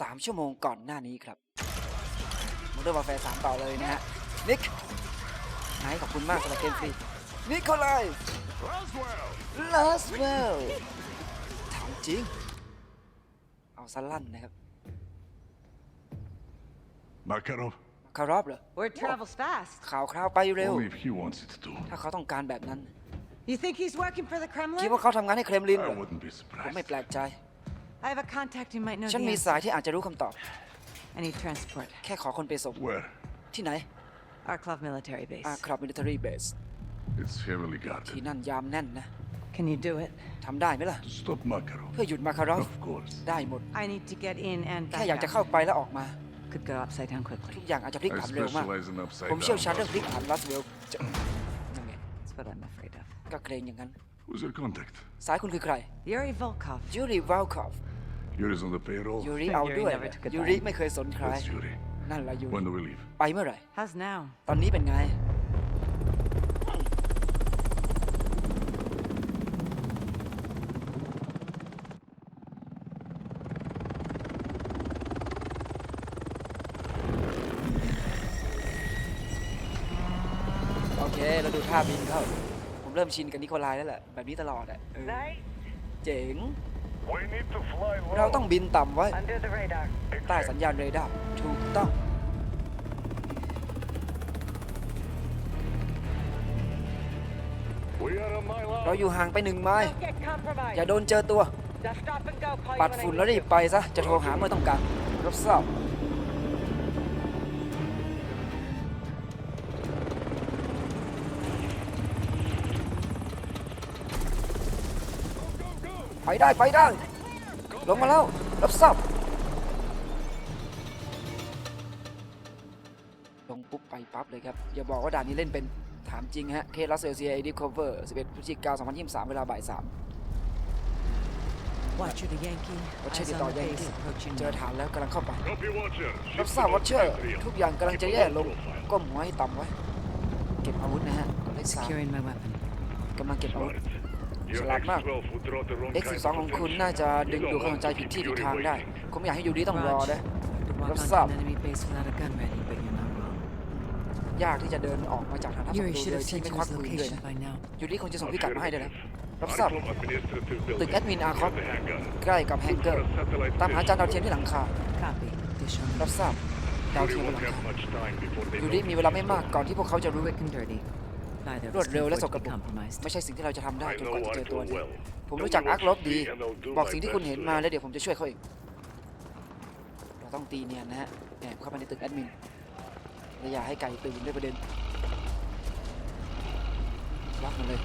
3 ชั่วโมงก่อนหน้านี้ครับมอเตอร์วอลแฟร์3ต่อเลยนะฮะ นิกไนท์ขอบคุณมากสำหรับเกมฟรีนิโคลาย Roswell! ลาสเวลถามจริง เอาสลั่นนะครับ Makarov? คารอบเหรอ Word travels fast. ข่าวคราวไปเร็ว Only if he wants it to. ถ้าเขาต้องการแบบนั้น You think he's working for the คิด Kremlin? ว่าเขาทำงานให้เครมลินเหร I อ wouldn't be ผมไม่ surprised. แปลกใจ I have a contact who might know ฉัน the มี answer. สายที่อาจจะรู้คำตอบ I need transport. แค่ขอคนไปส่ง Where? ที่ไหน Arklov military อา base. ครับมิลิเ a อรี่เบส It's heavily ที่ guarded. นั่นยามแน่นนะ Can you do it? ทำได้ไหมล่ะ To stop Makarov? เพื่อหยุดมาคารอฟ Of course. ได้หมด I need to get in and แค่ back อยากจะ out. เข้าไปแล้วออกมา Could go upside down quickly. ทุกอย่างอาจจะพลิก I ผันเร็วมาก specialize in upside ผมเชี่ยวชาญ down. เรื่องพลิก ผันลัสเวลจะนั่นไง That's what I'm afraid of. ก็เกรงอย่างนั้น Who's your contact? สายคุณคือใคร Yuri Volkov. ยูริวาลคอฟ Yuri's on the payroll. ยูริเอาด้วย Yuri never took a ยูริ dime. ไม่เคยสนใคร That's Yuri. นั่นแหละยูริ When do we leave? ไปเมื่อไหร่ How's now? ตอนนี้เป็นไง โอเคเราดูท่าบินเข้า ผมเริ่มชินกับนิโคลายแล้วแหละ แบบนี้ตลอดอะเออเจ๋ง We need to fly เราต้องบินต่ำไว้ Under the radar. ใต้สัญญาณเรดาร์ถูกต้อง We are a mile เรา out. อยู่ห่างไปหนึ่งไม้ get compromised. อย่าโดนเจอตัว Just stop and go. Call ปัดฝุ่นแล้วรีบไปซะ จะโทรหาเมื่อต้องการ รับทราบ ไปได้ไปได้ ลงมาแล้ว รับทราบลงปุ๊บไปปั๊บเลยครับ อย่าบอกว่าด่านนี้เล่นเป็นถามจริงฮะ เคสลัสเซลเซียเอดิคอเวอร์11พฤศจิกายน2023 เวลาบ่าย3 Watch you the Yankee. วัชเชอ Eyes ติด on ต่อ the ยัง base ที่ approaching เจอ now. ฐานแล้วกำลังเข้าไป Copy, Watcher. รับ Ship ทราบ about วัชเชอร์ 3-3. ทุกอย่างกำลังจะแย่ลง Keep a low profile. ก้มหัวให้ต่ำไว้ เก็บอาวุธนะฮะกดเลขสาม Securing my weapon. กำลังเก็บอาวุธ Smart. Your Slap back. X-12 would draw the wrong X12 kind ของคุณ attention. น่าจะดึง You ดู don't ความสนใจ want ผิด to ที่ keep ผิด Yuri ทางได้ waiting. ผมอยากให้ยูดีต้องรอ Raj. นะ Could walk What's onto up? an enemy base without a gun ready, but you're not wrong. ยากที่จะเดินออกมาจากฐานทัพศัต Yuri รู should โด have ยที่ sent ไม่ you ควัก his ปืนด้วย location นะ by now. ยูดีคงจะส่งพิกัดมาให้ได้แล้ว รับทราบ Arclom Administrative ตึก Building. แอดมินอาร์คอฟ Near the hangar. ใกล้กับแฮง Look เกอ for ร์ a satellite ตามหา dish. จานดาวเทียมที่หลังคา Copy. Dish on รับ me. ทราบ ดาว Yuri เทียมบนห won't ลัง have คา much time before they ยู know ดี the มีเวลาไม่มาก X-12. ก่อนที่พวกเขาจะรู้ Quick and dirty. Neither of รว us ด can เร็วและส afford ก to ป be รก compromised. ไม่ใช่สิ่งที่เราจะทำได้ I จนกว่า know จะเจอตัว Arclom เนี่ย well. ผม They'll รู้จัก watch อาร์คลบ me ดี and they'll do บอก my สิ่งที่คุณ best เห็น to มา help. แล้วเดี๋ยวผมจะช่วยเขาเองเราต้องตีเนียนนะฮะแอบเข้าไปในตึกแอดมินและอย่าให้ไก่ตื่นด้วยประเด็นล็อกมันเลย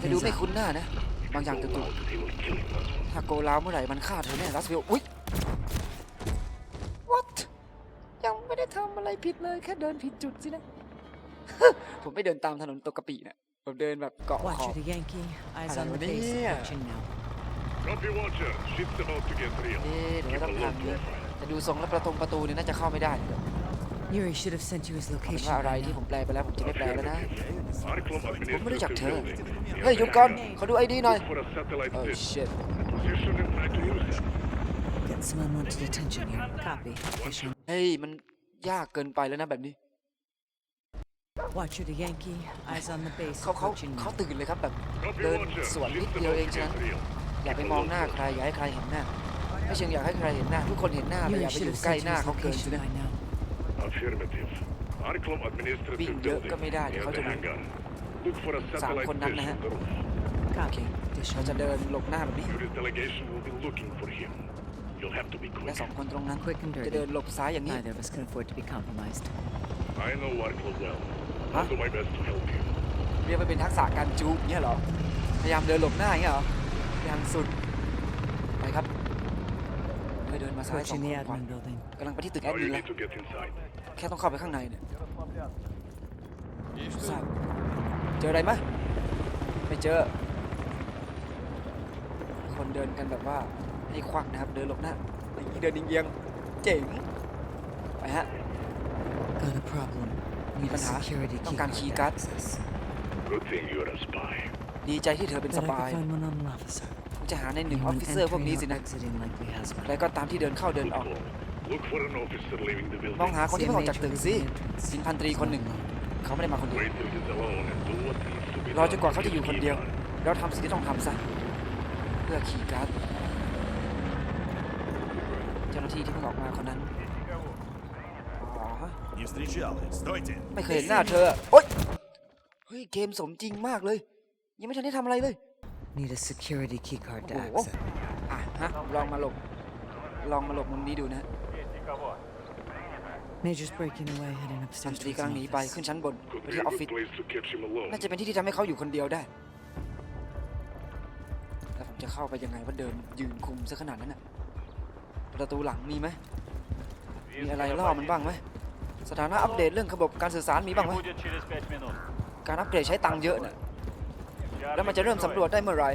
แต่ดู Something's ไม่ up. คุ้นหน้านะ บางอย่าง Go ตุ่ out, they will kill him. ๆถ้าโกลาวเมื่อไหร่มันฆ่าเธอแน่รัสเวลอุ้ย what ยังไม่ได้ทำอะไรผิดเลยแค่เดินผิดจุดสินะ ผมไม่เดินตามถนนตกกะปินะผมเดินแบบเกาะข Watch อ you บ the Yankee. Eyes Hello on the base there. approaching now. Copy, Watcher. Ship's about to get real. เอ๊ะเดี๋ยว Keep เรา a ต้อง low ทำเนี่ย profile. แต่ดูทรงแล้วประตูประตูเนี่ยน่าจะเข้าไม่ได้เลย Yuri should have sent you his เป็น location ว่าอะไร by ที่ผม now. แปลไปแล้วผมจะไม่แปลแล้วนะ Arclom ผมไม่รู้จัก Administrative เธอ Building. Near เฮ้ย the หยุดก่อน hangar. ขอดูไอดีหน่อย Look for a satellite โอ้ dish. shit Position and try to use it. Get some unwanted attention here. Copy. Dish on. เฮ้ยมันยากเกินไปแล้วนะแบบนี้ Watch you the Yankee. Eyes on the base เขาเขา approaching เขา now. ตื่นเลยครับแบบ Copy, เดิน Watcher. สวนนิด Ship's เดียว about เอง to ฉะนั้น get real. อย่าไปมองหน้าใครอย่าให้ใครเห็นหน้าไม่เชิงอยากให้ใครเห็นหน้า ทุกคนเห็นหน้าแต่อ Yuri ย่าไปอ should ยู่ have ใกล้ sent ห you น้า his เขาเกิน location สินะ by now. Affirmative. Arclom วิ่ง Administrative เยอะ Building. ก็ไม่ได้เดี๋ยว Near เขา the จะรู้ hangar. Look for a สาม satellite คนนั้น dish นะฮะ on the roof. Copy. Dish เรา on จะ me. เดินหลบหน้าแบบนี้ Yuri's delegation will be looking for him. You'll have to be และ quick. สองคนตรงนั้น Quick and จะเดิน dirty. หลบซ้ายอย่างนี้ Neither of us can afford to be compromised. I know Arclom well. Huh? I'll do my best to help you. เรียกว่าเป็นทักษะการจูบเนี่ยเหรอ พยายามเดินหลบหน้าอย่างเงี้ยเหรออย่างสุด ไปครับเฮ้ยเดินมาซ้ายสอง Approaching ค the นขวา admin building. กำลังไปที่ตึกแอ Now ดมิ you นแล้ว need to get inside. แค่ต้องเข้าไปข้างในเนี่ยทราบเจออะไรไหมไม่เจอ คนเดินกันแบบว่าให้ควักนะครับ เดินหลบหน้าอย่างนี้เดินเอียงๆเจ๋ง ไปฮะ Got a problem. Need a ปัญหา security ต้อง key การ card คีย์ to การ์ด access. Good thing you're a spy. ดีใจที่เธอเป็น Bet ส I ปาย could find one on an officer. ผมจะหาในหนึ่งออฟ Anyone ฟิเซอร์พวก entering นี้ or สินะ exiting likely has ใคร one. ก็ตามที่เดินเข้าเดิน Good ออก call. Look for an officer leaving the มอง building. หาคนที่ไม่ออกจากตึกสิ See a major at the สิน entrance. พันตรีคนหนึ่ง เขาไม่ได้มาคนเดียว Wait till he's alone and do what needs to be รอ done จนกว่าเขา to จะ get อยู่ the คน key เดียว card. เราทำสิ่งที่ต้องทำซะ เพื่อขี่การ์ดเจ้าหน้าที่ที่เพิ่งออกมาคนนั้นอ๋อ Не встречал. Стойте! ไม่เคยเห็นหน้าเธอ โอ๊ย เฮ้ย เกมสมจริงมากเลย ยังไม่ทันได้ทำอะไรเลย Need a security keycard to Oh. access. อ่ะฮะ ลองมาหลบ ลองมาหลบมุมนี้ดูนะ Major's breaking away, heading สัน upstairs ตรี to กำลัง his หนีไป office. ขึ้นชั้นบน Could ไป be ที่ a ออฟฟิศ good place to catch him alone. น่าจะเป็นที่ที่ทำให้เขาอยู่คนเดียวได้ แล้วผมจะเข้าไปยังไงว่าเดินยืนคุมซะขนาดนั้นน่ะ ประตูหลังมีไหม มีอะไรล่อมันบ้างไหม สถานะอัปเดตเรื่องระบบการสื่อสารมีบ้างไหมการอัปเดตใช้ตังค์เยอะนี่ยแล้วมันจะเริ่มสำรวจได้เมื่อไร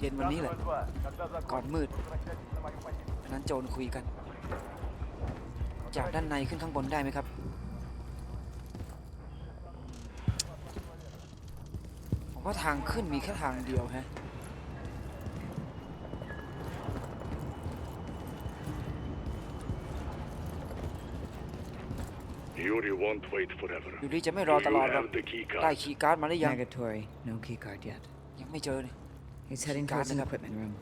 เย็นวันนี้แหละ ก่อนมืด นั้นโจรคุยกัน จากด้านในขึ้นข้างบนได้ไหมครับ ผมว่าทางขึ้นมีแค่ทางเดียวฮะ Yuri won't wait forever. อยู่ดีจะไม่ Do รอ you ตลอดหรอก have the key ได้ card? คีย์การ์ดมาหรือยัง Negatory, no keycard yet. ยังไม่เจอเลย He's heading Got towards it an up. equipment room.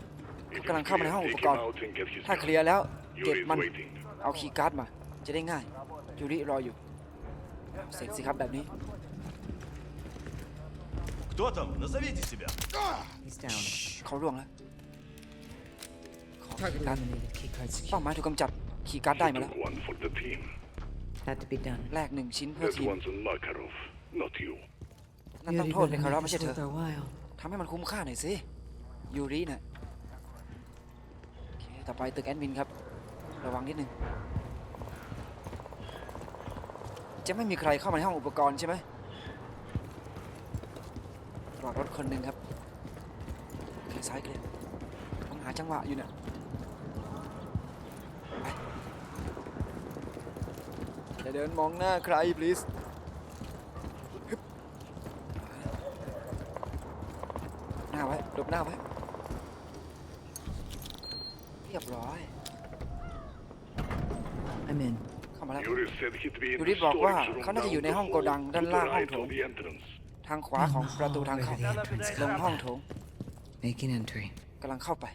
If กำลัง it's เข้ามาใน clear, ห้องอุ take ปกร him ณ์ out and get his ถ้า card. เคลียร์แล้ว เก็บ Yuri's มัน waiting. เอาคีย์การ์ดมา จะได้ง่าย ยูริรออยู่ เสร็จสิครับแบบนี้ Кто там? Назовите себя. He's down. เขาร่วงแล้ว ขอคีย์การ์ด Eliminated keycard เป้า secure. หมายถูกกำจัด คีย์การ์ดได้มาแล้ว Took one for the team. Had to be done. แลกหนึ่งชิ้นเพื่อ That ทีม one's on Makarov, not you. นั่นต้อง Yuri โทษ better เป็นคาร์ make ไม่ this ใช่เธอ worth our while. ทำให้มันคุ้มค่าหน่อยสิยูริน่ะโอเคต่อไปตึกแอดมินครับ ระวังนิดนึง จะไม่มีใครเข้ามาในห้องอุปกรณ์ใช่ไหมรอรถคนหนึ่งครับโอเคซ้ายเคลียร์ต้องหาจังหวะอยู่เนี่ยไปอย่า เดินมองหน้าใคร please ฮึบหน้าไว้หลบหน้าไว้ เรียบร้อย I'm in. เข้ามาแล้ว Yuri said he'd be in ยู the ริบอกว่า storage room เขาน่าจะอยู่ down ใน the ห้องโก hall ดัง to ด้าน the ล่างห้อง right โถง of the entrance. ทางขวาของประตูทางเข้า Over the entrance ลงห้องโถง Making entry. กำลังเข้าไป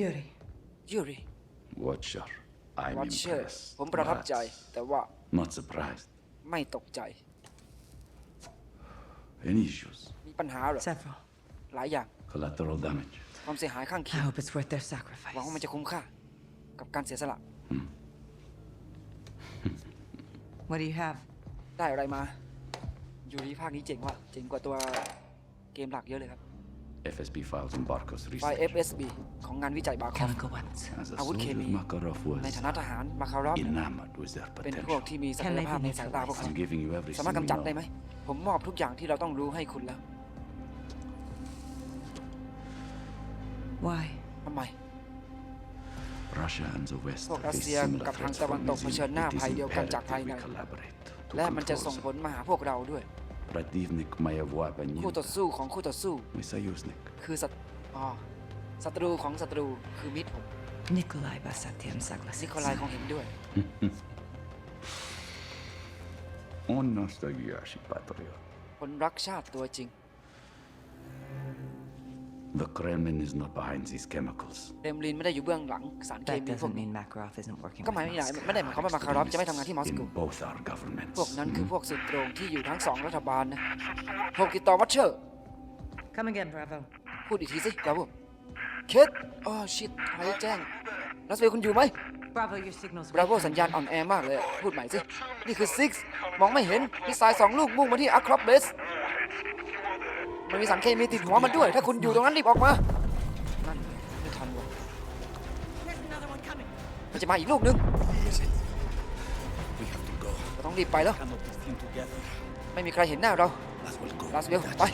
Yuri. ยูริ Watcher. I'm วอชเชอร์ impressed. ผมประทับใจ but แต่ว่า Not surprised. ไม่ตกใจ Any issues? มีปัญหาเหรอ Several. หลายอย่าง Collateral damage. ความเสียหายข้าง I เคียง hope it's worth their หวังว่ามัน sacrifice. จะคุ้มค่า กับการเสียสละ What do you have? ได้อะไรมา ยูริภาคนี้เจ๋งว่ะ เจ๋งกว่าตัวเกมหลักเยอะเลยครับ FSB files on Barkov's ไฟล์ research. FSB ของงานวิจัยบาคอฟ Chemical weapons. As a อาวุธเค soldier, มี Makarov ใน was ฐานะทหารมาคารอฟ enamored with their เป็นพวก potential. ที่มีศักยภาพในสายตาพวกเขา I'm giving you everything สามารถ we กำจัดได้ไหม know. ผมมอบทุกอย่างที่เราต้องรู้ให้คุณแล้ว Why? ทำไม Russia and the West พวก face รัสเซีย similar กับทาง threats ตะวัน from ตกเผ within. ชิญหน้า It is ภัยเดียวกันจาก imperative ภายใน we collaborate to และมันจะ control ส่ง them. ผลมาหาพวกเราด้วย Противник моего คู่ต่อ оппонента สู้ของคู่ต่อสู้ – мой союзник. คือศัตอ๋อศัตรูของศัตรูคือมิตรผม Nikolai Basatian นิ согласился. โคลายคงเห็นด้วย Он настоящий патриот. คนรักชาติตัวจริง The Kremlin is not behind these chemicals. เดมลินไม่ได้อยู่เบื้องหลังสารเค That มีพวก doesn't นี้ mean Makarov isn't working ก็ with หมายไม่ได้ Moscow. ไม่ได้หมายความว่ามาคารอฟจะไม่ทำงานที่มอสโก In both our governments. พวกนั้นคือ Hmm? พวกสุดโตรงที่อยู่ทั้งสองรัฐบาลนะพวกติดต่อวัชเชอร์ Come again, Bravo. พูดอีกทีสิบราโวเคสอ๋อชิตใครแจ้งรัสเวลคุณอยู่ไหม Bravo, your signal's บราโวสัญญาณอ่อนแอมากเลย พูดใหม่สิ นี่คือซิกมองไม่เห็นมิสไซล์สองลูกมุ่งมาที่อะครอปเบส มันมีสารเคมีติดหัวมันด้วย ถ้าคุณอยู่ตรงนั้นรีบออกมา นั่นไม่ทันวะมันจะมาอีกลูกนึงเราต้องรีบไปแล้ว ไม่มีใครเห็นหน้าเราลาสเวลไป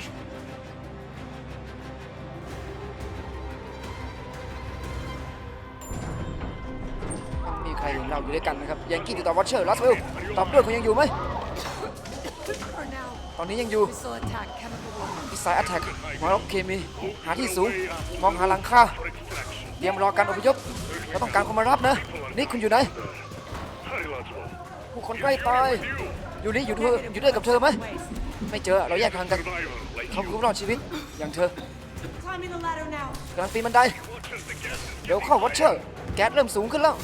เราอยู่ด้วยกันนะครับยังกี้ติดต่อวอชเชอร์ลัสเวลตอบด้วยคุณยังอยู่ไหมตอนนี้ยังอยู่ สไซล์แอตแทกหัวรบเคมีหาที่สูงมองหาหลังคาเตรียมรอการอพยพเราต้องการคนมารับนะ นี่คุณอยู่ไหนผู้คนใกล้ตายอยู่นี่อยู่ด้วยอยู่ด้วยกับเธอไหมไม่เจอเราแยกทางกัน Survivor, like เขาคือรอดชีวิตอย่างเธอกำลังปีนบันไดเดี๋ยวเข้าวอชเชอร์แก๊สเริ่มสูงขึ้นแล้ว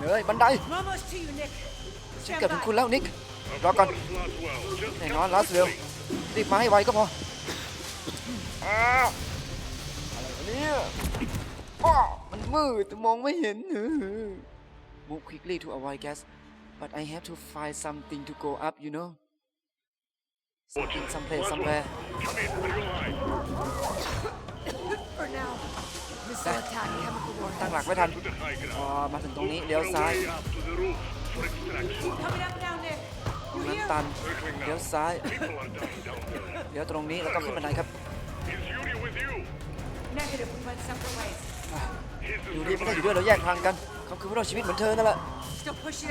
เฮ้ยบันไดฉันเกือบถึงคุณแล้วนิกรอก่อนแน่นอนลัสเวล รีบมาให้ไวก็พออ้าวอะไรวะเนี่ยอ้อมันมืดมองไม่เห็น Move quickly to avoid gas but I have to find something to go up you know something someplace somewhere come in. You're alive. For now, missile attack, chemical ตั้ง warfare. หลักไว้ทัน To the high ground. อ๋อมาถึงตรงนี้เลี้ยวซ้าย Way up to the roof for extraction. Coming up now, นั้นตันเลี้ยวซ้ายเลี้ยวตรงนี้แล้วก็ขึ้นบันไดครับอยู่ดีไม่ได้อยู่ด้วยเราแยกทางกันเขาคือพวกเราชีวิตเหมือนเธอนั่นแหละ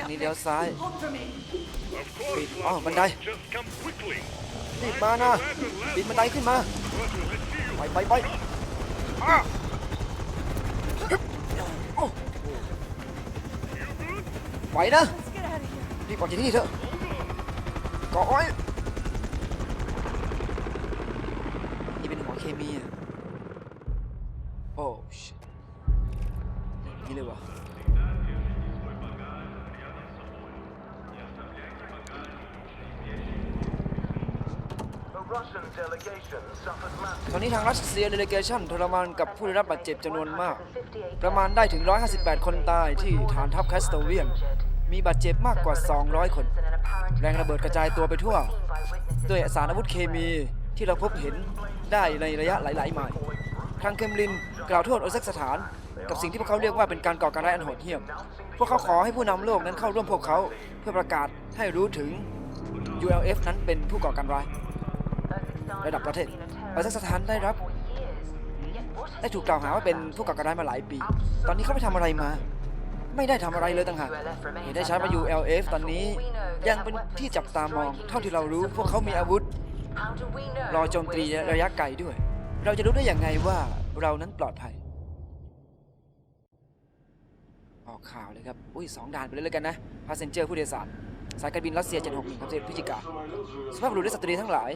นี่เลี้ยวซ้ายปิดอ๋อบันไดรีบมานะปิดบันไดขึ้นมาไปไปไปไปนะรีบออกจากที่นี่เถอะ กาะไว้นี่เป็นหัวเคมีอะโอ้ชิตนี่เลยวะตอนนี้ทางรัสเซียเดเลเกชันทรมานกับผู้ได้รับบาดเจ็บจำนวนมาก ประมาณได้ถึง 158 คนตายที่ฐานทัพแคสโตเวียน มีบาดเจ็บมากกว่า 200 คน แรงระเบิดกระจายตัวไปทั่ว ด้วยสารอาวุธเคมีที่เราพบเห็นได้ในระยะหลาย ๆ ไมล์ทางเคมลินกล่าวโทษโอเซกสถาน กับสิ่งที่พวกเขาเรียกว่าเป็นการก่อการร้ายอันโหดเหี้ยม พวกเขาขอให้ผู้นำโลกนั้นเข้าร่วมพวกเขาเพื่อประกาศให้รู้ถึง ULF นั้นเป็นผู้ก่อการร้ายระดับประเทศโอเซกสถานได้รับได้ถูกกล่าวหาว่าเป็นผู้ก่อการร้ายมาหลายปี ตอนนี้เขาไปทำอะไรมา ไม่ได้ทำอะไรเลยต่างหากเห็นได้ชัดว่า ULF ตอนนี้ ยังเป็นที่จับตามอง เท่าที่เรารู้พวกเขามีอาวุธ รอโจมตีระยะไกลด้วย เราจะรู้ได้อย่างไงว่าเรานั้นปลอดภัย ออกข่าวเลยครับ อุ้ยสองด่านไปเลยแล้วกันนะพาเซนเจอร์ผู้โดยสาร สายการบินรัสเซีย 761ครับเดือนพฤศจิกาสภาพบุรุษและสตรีทั้งหลาย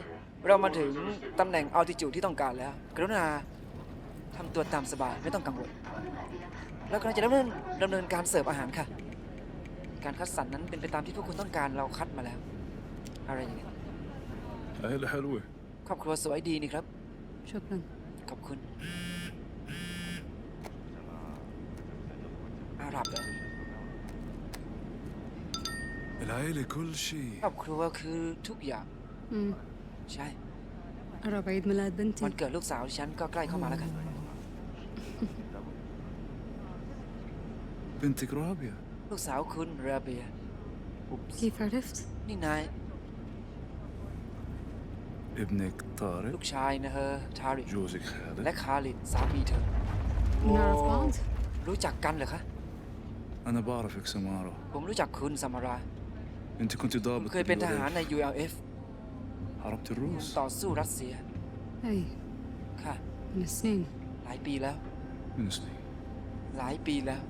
เรามาถึงตำแหน่งอัลติจูดที่ต้องการแล้ว กรุณาทำตัวตามสบายไม่ต้องกังวล แล้วก็จะดำเนินดำเนินการเสิร์ฟอาหารค่ะ การคัดสรรนั้นเป็นไปตามที่พวกคุณต้องการเราคัดมาแล้ว อะไรอย่างเงี้ย عيلة حلوة ครอบครัวสวยดีนี่ครับ شكرا. ขอบคุณ อาหรับเหรอ العيلة كل شيء ครอบครัวคือทุกอย่าง امم ใช่ قرب عيد ميلاد วัน بنتي เกิดลูกสาวดิฉันก็ใกล้เข้ามาแล้วกัน بنتك رابية ลูกสาวคุณราเบียอุ๊บส์ كيف عرفت؟ นี่นาย ابنك طارق ลูกชายนะเฮอทาริ جوزك และ خالد คาริดสามีเธอ نعرف بعض؟ รู้จักกันเหรอคะ أنا بعرفك سمارة ผมรู้จักคุณสมารา أنت كنت ผม ضابط เคยเป็นทหาร بالولاية ใน ULF حاربت الروس ต่อสู้รัสเซีย أي ค่ะ من سنين หลายปีแล้ว من سنين หลายปีแล้ว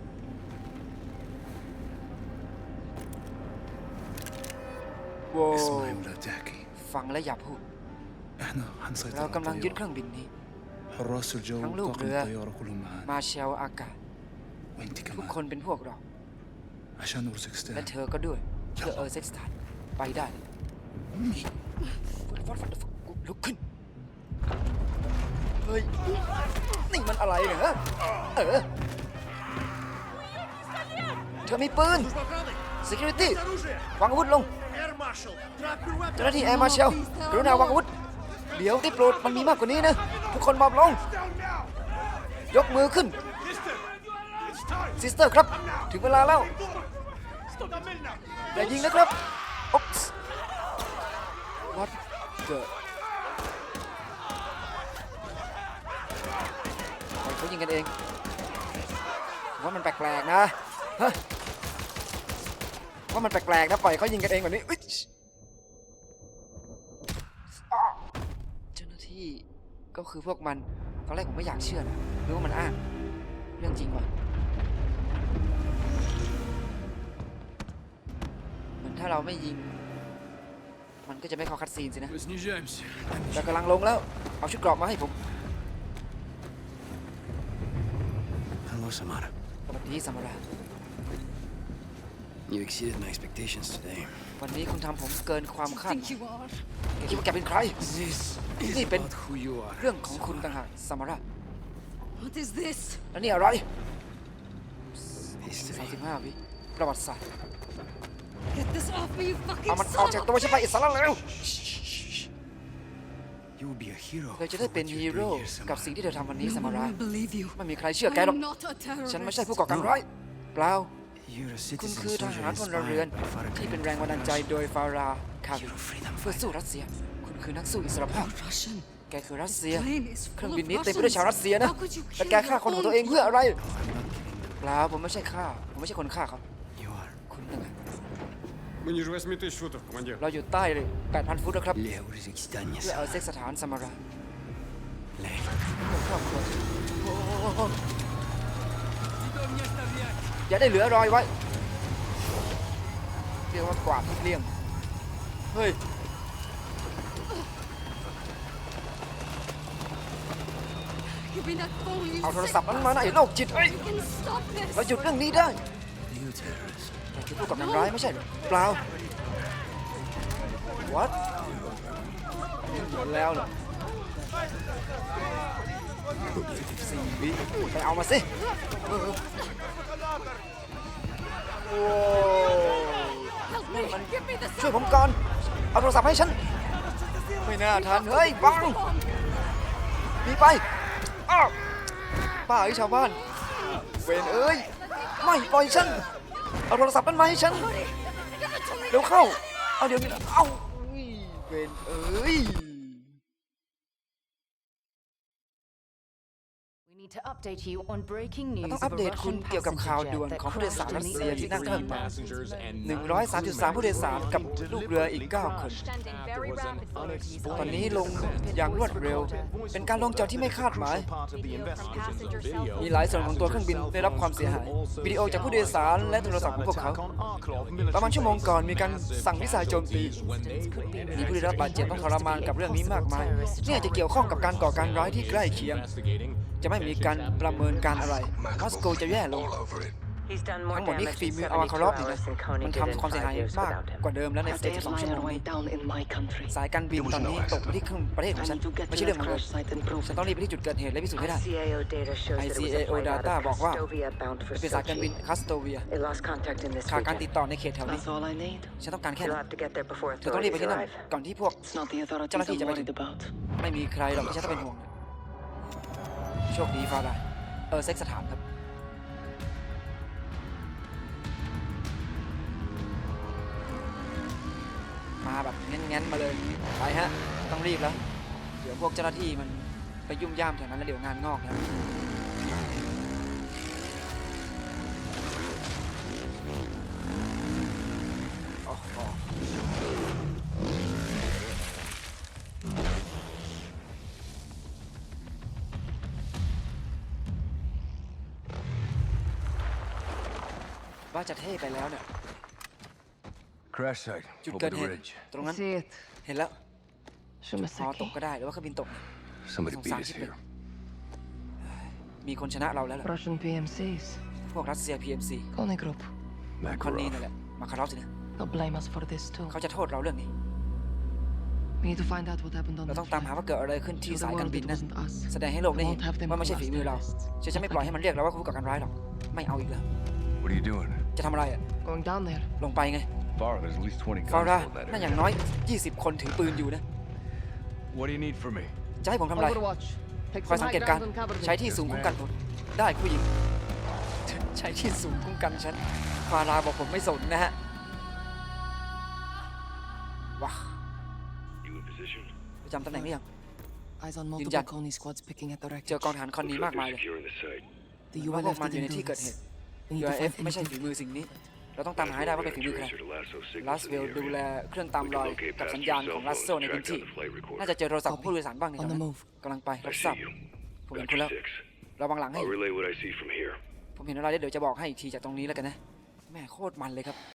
โว้ اسمعي ولا تحكي ฟังและอย่าพูด احنا حنسيطر เรา على กำลังยึดเค الطيارة รื่องบินนี้ حراس الجوทั้งลูก وطاقم เรือ الطيارة كلهم معانا มาเชลอากาศ وانت ทุก كمان คนเป็นพวกเรา عشان และ أورزكستان เธอก็ด้วยเพื่อเออร์เซ็กสถานไปได้ฟัดฟัดฟัดลุกขึ้น เฮ้ย นี่มันอะไรเนี่ยฮะเออ เธอมีปืน security วางอาวุธลง เจ้าหน้าที่แอร์มาเชลกรุณาวางอาวุธ เดี๋ยวได้โปรดมันมีมากกว่านี้นะ ทุกคนมอบลง ยกมือขึ้น ซิสเตอร์ครับ ถึงเวลาแล้วอย่ายิงนะครับอุ๊ปส์ What the ปล่อเขายิงกันเองว่ามันแปลกๆนะฮะ ว่ามันแปลกๆนะปล่อยเขายิงกันเองแบบนี้เจ้าหน้าที่ก็คือพวกมันตอนแรกผมไม่อยากเชื่อนะหรือว่ามันอ้างเรื่องจริงว่ะมันถ้าเราไม่ยิง มันก็จะไม่เข้าคัดซีนสินะแต่กำลังลงแล้ว เอาชุดเกราะมาให้ผมสวัสดีสมารา You exceeded my expectations today. วันนี้คุณทำผมเกินความคาดห Think มาย you are? แกคิดว่าแกเป็นใคร This is Hey, Ben. about who you are. เรื่องของคุณต่างหากสมรา What is this? แล้วนี่อะไร History. 35วิประวัติศาสตร์ Get this off me, you เอา fucking มันออก son จาก of ตัวฉันไปอิสระแล้ว You will be a hero. เธอจะได้ for เป็น what ฮี you're โร่ doing here, กับ Samara. สิ่งที่เธอทำวันนี้ No สม one รา will believe you. ไม่มีใครเชื่อแกหรอก I'm not a terrorist. ฉันไม่ใช่ผู้ก่อการร้าย เปล่า You're a คุณคือทหารพลเรือนที่เป็นแรงบันดาลใจโดยฟาราคาวิเพื่อสู้รัสเซีย คุณคือนักสู้อิสรภาพ แกคือรัสเซีย เครื่องบินนี้เต็มไปด้วยชาวรัสเซียนะ แต่แกฆ่าคนของตัวเองเพื่ออะไรเปล่าผมไม่ใช่ฆ่า ผมไม่ใช่คนฆ่าเขาคุณนั่นแหละเราอยู่ใต้เลย 8,000 ฟุตนะครับเพื่อเอาเซ็กสถานสมาราครอบครัว อ้โหอย่าได้เหลือรอยไว้เรียกว่ากวาดเลี่ยงเฮ้ย Give me that phone, you เอาโทร sick ศัพท์นั้นมานะไอ้โรคจิตเฮ้ย You can stop this. เราหยุดเรื่องนี้ได้ You terrorist. แกคือผู้ก่อการร้ายไม่ใช่เหรอเปล่า what หมดแล้วเหรอสี่วิไปเอามาสิเออ โอ้ Help me. Give me the ช่วยผมก่อน เอาโทรศัพท์ให้ฉัน ไม่น่าทัน เฮ้ยบังหนีไปอ้าวป้าไอ้ชาวบ้าน เวนเอ้ย ไม่ปล่อยฉัน เอาโทรศัพท์นั้นมาให้ฉันเร็วเข้า เอาเดี๋ยวนี้เอาอุ้ยเวนเอ้ย We need to update you on breaking เรา news ต้อง of อัป a เดตคุณ Russian เกี่ยวกับข่าว passenger ด่วน jet ของ that ผู้โดยสาร crashed รั in ส the เซียที่นั่งเครื่อง Uruzgan บิน Passengers and 133 ผู้โดยสารกับลูกเรืออีก 9 คน ตอนนี้ลงอย่างรวดเร็ว เป็นการลงจอดที่ไม่คาดหมาย มีหลายส่วนของตัวเครื่องบินได้รับความเสียหาย วิดีโอจากผู้โดยสารและโทรศัพท์ของพวกเขา ประมาณชั่วโมงก่อนมีการสั่งมิสไซล์โจมตีมีผู้ได้รับบาดเจ็บต้องทรมานกับเรื่องนี้มากมายนี่อาจจะเกี่ยวข้องกับการก่อการร้ายที่ใกล้เคียงจะไม่มีการประเมินการอะไรมอสโกจะแย่ลง He's done ทั้ more งหมดนี้ damage ฝี in มืออวาคารอฟ72นี่นะ hours than Kony มัน did in ทำความเสียหาย five years มาก without him. กว่าเดิมแล้วใน72ชั่วโมงนี้สายการบินตอนนี้ตกมาที่เครื่องประเทศของฉัน ไม่ใช่เรื่องของเราฉันต้องรีบไปที่จุดเกิดเหตุและพิสูจน์ให้ได้ ICAO data shows that it was a ICAO flight out data of บอกว่า Kastovia bound for เป็นสายการบิน Sochi. คัสโตเวีย It lost contact in this ขาดการติด region. ต่อในเขตแถวนี้ That's all I need. ฉันต้องการแค่ You'll นั้น have to get there before เธอต้องรีบไป authorities ที่นั่น arrive. ก่อนที่พวก It's not the authorities Jangan I'm tidak worried maju. about. ไม่มีใครหรอกที่ฉันต้องเป็นห่วงนะโช คดีฟาดาเออเซ็กสถานครับมาแบบงั้นๆมาเลยไปฮะต้องรีบแล้ว เดี๋ยวพวกเจ้าหน้าที่มันไปยุ่มย่ามแถวนั้นแล้วเดี๋ยวงานงอกนะ ว่าจะเท่ไปแล้วเนี่ย Crash site. จุดเกิดเหตุตรงนั้น See it. เห็นแล้วฮอตก Shumasaki. ก็ได้หรือว่าเครื่องบินตก Somebody Some beat us sausage here. มีคนชนะเราแล้วล่ะ Russian PMCs. พวกรัสเซีย PMC Kony Group. คอนนี้นั่น Makarov. แหละ มาคารอฟสินะ They'll blame us for this too. เขาจะโทษเราเรื่องนี้ We need to find out what happened on เรา that ต้องตามหา flight. ว่าเกิดอะไรขึ้นที่ Show the สายการ world บิน it นั้น wasn't us. แสดงให้โลกได้เห็น Won't have them ว่าไม่ใช่ฝีมือเรา collapse ฉันจะไม่ปล่อยให้มันเรียกเราว่าผู้ก่อการร้ายหรอก ไม่เอาอีกแล้ว What are you doing? จะทำอะไรอะ Going down there. ลงไปไง Farah, there's at least 20 guns ฟารา in that นั่นอ area. ย่างน้อย 20 คนถือปืนอยู่นะ What do you need from me? จะให้ผมทำอะไร Take คอยสังเกตการณ์ใช้ที่สูงคุ้มกันผมได้ผู้หญิง ใช้ที่สูงคุ้มกันฉันฟาราบอกผมไม่สนนะฮะ ว้า You in position? ประจำตำแหน่งหรือยัง Eyes on multiple multiple Coney squads picking at the เจอกองทฐานคอนนี้มากมายเลย Securing the site. The ว่าพวกมันอยู่ในที่เกิดเหตุ We need to UAF find ไม่ใช่ฝีมือสิ่งนี้ เราต้องตามหาให้ได้ว่าเป็นฝีมือใครลัสเวลดูแลเครื่องตามรอยกับสัญญาณของลัสโซในพื้นที่ น่าจะเจอโทรศัพท์ของผู้โดยสารบ้างในแถ On ว the นั้น move. กำลังไปรับ I ทราบ see you. ผมเห็นคุ Vector ณแล้ว 6. ระวังหลังให้ I'll relay what I see from here. ผมเห็นอะไรเดี๋ยวจะบอกให้อีกทีจากตรงนี้แล้วกันนะ แม่โคตรมันเลยครับ